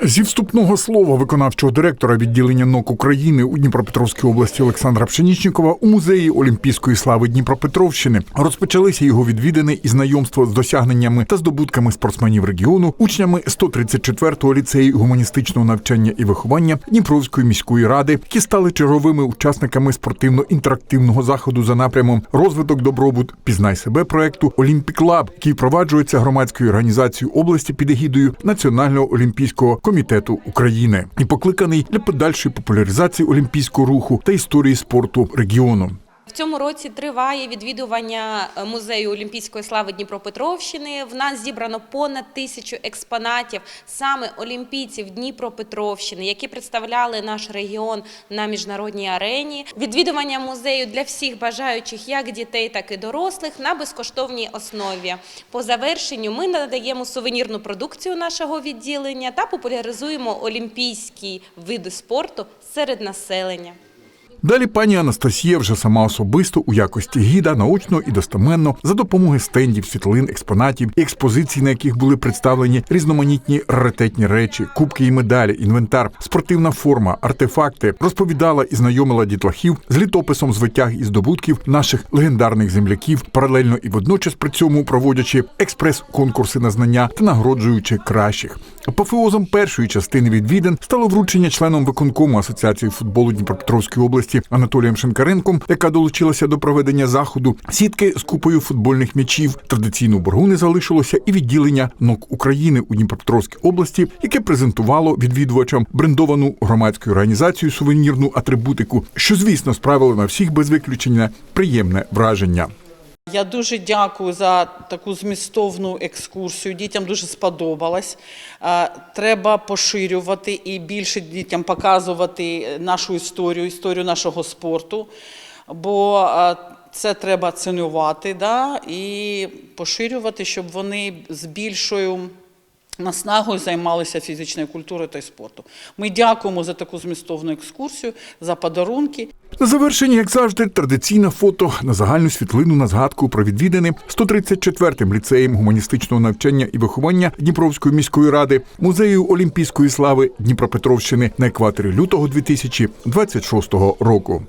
Зі вступного слова виконавчого директора відділення НОК України у Дніпропетровській області Олександра Пшенічникова у музеї Олімпійської слави Дніпропетровщини розпочалися його відвідини і знайомство з досягненнями та здобутками спортсменів регіону, учнями 134-го ліцею гуманістичного навчання і виховання Дніпровської міської ради, які стали черговими учасниками спортивно-інтерактивного заходу за напрямом розвиток добробут Пізнай себе проекту Олімпік Лаб, який впроваджується громадською організацією області під егідою Національного олімпійського комітету України і покликаний для подальшої популяризації олімпійського руху та історії спорту регіону. В цьому році триває відвідування е, музею Олімпійської слави Дніпропетровщини. В нас зібрано понад тисячу експонатів саме олімпійців Дніпропетровщини, які представляли наш регіон на міжнародній арені. Відвідування музею для всіх бажаючих, як дітей, так і дорослих, на безкоштовній основі. По завершенню ми надаємо сувенірну продукцію нашого відділення та популяризуємо олімпійські види спорту серед населення. Далі пані Анастасія вже сама особисто у якості гіда наочно і достеменно за допомогою стендів, світлин, експонатів і експозицій, на яких були представлені різноманітні раритетні речі, кубки і медалі, інвентар, спортивна форма, артефакти, розповідала і знайомила дітлахів з літописом звитяг і здобутків наших легендарних земляків, паралельно і водночас при цьому проводячи експрес-конкурси на знання та нагороджуючи кращих. Апофеозом першої частини відвідин стало вручення членом виконкому Асоціації футболу Дніпропетровської області Анатолієм Шинкаренком, яка долучилася до проведення заходу, сітки з купою футбольних м'ячів. Традиційно боргу не залишилося і відділення НОК України у Дніпропетровській області, яке презентувало відвідувачам брендовану громадською організацією сувенірну атрибутику, що звісно справило на всіх без виключення приємне враження. Я дуже дякую за таку змістовну екскурсію. Дітям дуже сподобалось. Е, Треба поширювати і більше дітям показувати нашу історію, історію нашого спорту, бо е, це треба цінувати да, і поширювати, щоб вони з більшою наснагою займалися фізичною культурою та спортом. Ми дякуємо за таку змістовну екскурсію, за подарунки. На завершення, як завжди, традиційне фото на загальну світлину на згадку про відвідини 134-м ліцеєм гуманістичного навчання і виховання Дніпровської міської ради, музею Олімпійської слави Дніпропетровщини на екваторі лютого 2026 року.